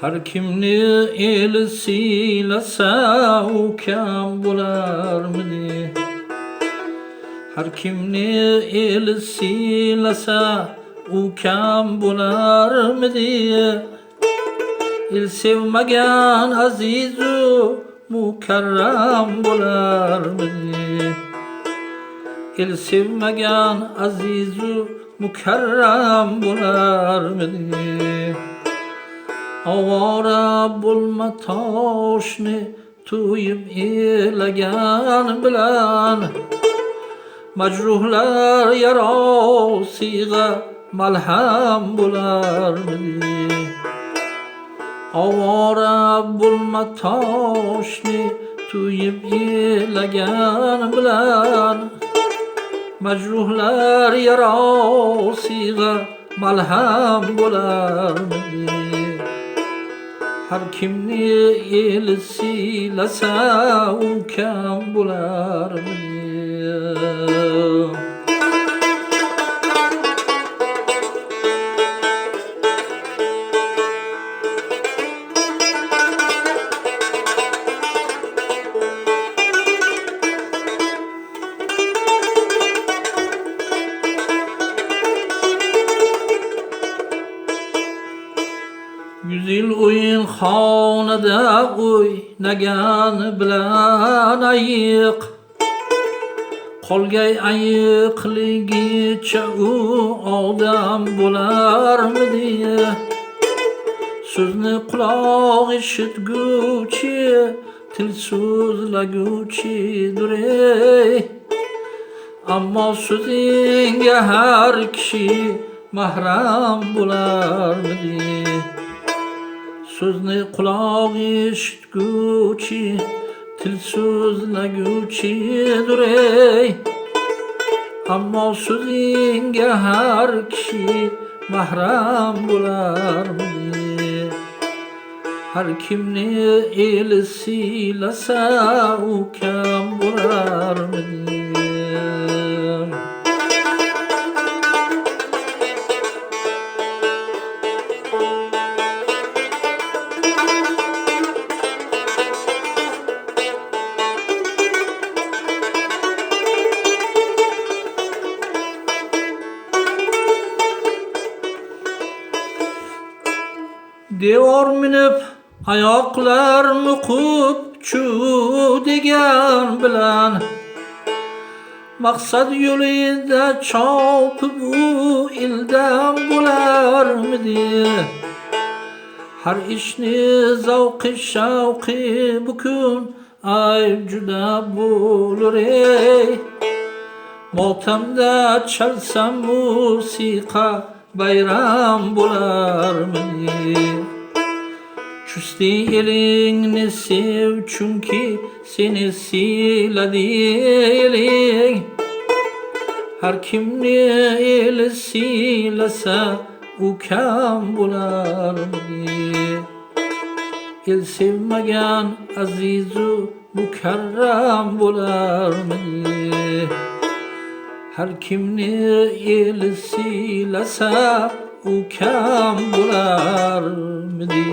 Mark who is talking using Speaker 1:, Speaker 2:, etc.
Speaker 1: Her kimni el siylasa u kam bo'larmidi Har kimni el siylasa u kam bo'larmidi El sevmagan azizu mukarram bo'larmidi El sevmagan azizu mukarram bo'larmidi Avara bo'lma toshni to'yib elagan bilan Majruhlar yarosiga malham bo'larmidi Avara bo'lma toshni to'yib elagan bilan Majruhlar yarosiga malham bo'larmidi Har kimni el siylasa u kam dil Yüz o'yin xonada o'ynagan bilan ayiq. Qolgay ayiqligicha u odam bo'larmidi so'zni quloq eshitguvchi til so'zlaguvchidir ey. Ammo so'zingga har kishi mahram bo'larmidi So'zni quloq eshitguvchi til so'zlaguvchidir ey. Ammo so'zingga har kishi mahram bo'larmidi har kimni el siylasa u kam bo'larmidi Devor minib oyoqlar muqib chu degan bilan. Maqsad yo'lida chopib u ildam bo'larmidi? Har ishni zavqi shavqi bukun ayb juda bo'lur ey. Motamda chalsam musiqa bayram bo'larmidi Küsti elingni sev chunki seni siyladi eling Har kimni el siylasa u kam bo'larmidi El sevmagan azizu mukarram bo'larmidi Har kimni el siylasa u kam bo'larmidi